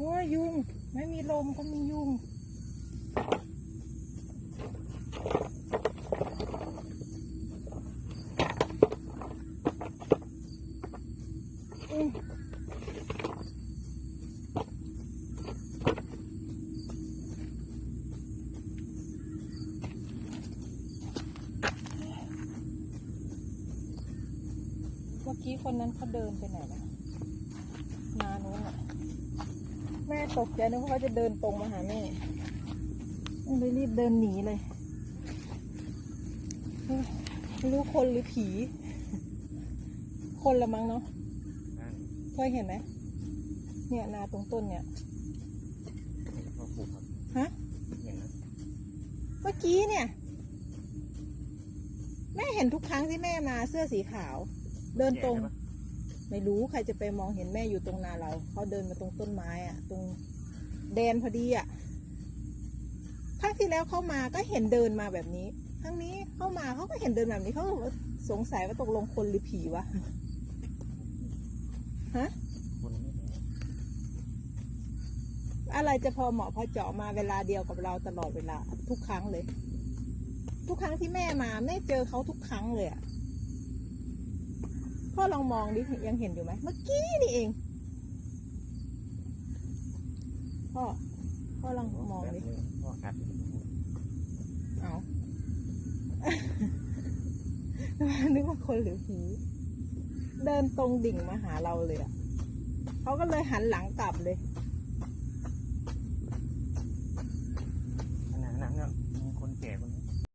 โอ้ยยุง ไม่มีลมก็มียุงเมื่อกี้คนนั้นเขาเดินไปไหนนะนานู้นอะ แม่ตกใจนึกว่าเขาจะเดินตรงมาหาแม่เลยรีบเดินหนีเลยเฮ้ยไม่รู้คนหรือผี คนละมั้งเนาะนั่นเคยเห็นไหมเนี่ยนาตรงต้นเนี่ยพ่อปลูกครับฮะเห็นนะเมื่อกี้เนี่ย แม่เห็นทุกครั้งที่แม่มาเสื้อสีขาว เดินตรงแก่ใช่ปะ ไม่รู้ใครจะไปมองเห็นแม่อยู่ตรงนาเราเขาเดินมาตรงต้นไม้อะตรงแดนพอดีอะครั้งที่แล้วเข้ามาก็เห็นเดินมาแบบนี้ครั้งนี้เข้ามาเขาก็เห็นเดินแบบนี้เขาสงสัยว่าตกลงคนหรือผีวะฮะอะไรจะพอเหมาะพอเจาะมาเวลาเดียวกับเราตลอดเวลา ทุกครั้งเลย ทุกครั้งที่แม่มาแม่เจอเขาทุกครั้งเลยอะ พ่อลองมองดิยังเห็นอยู่ไหมเมื่อกี้นี่เอง พ่อ พ่อลองมองแบบดินึงพ่อกัดเอานึกว่าคนหรือผีเดินตรงดิ่งมาหาเราเลยอะเขาก็เลยหันหลังกลับเลย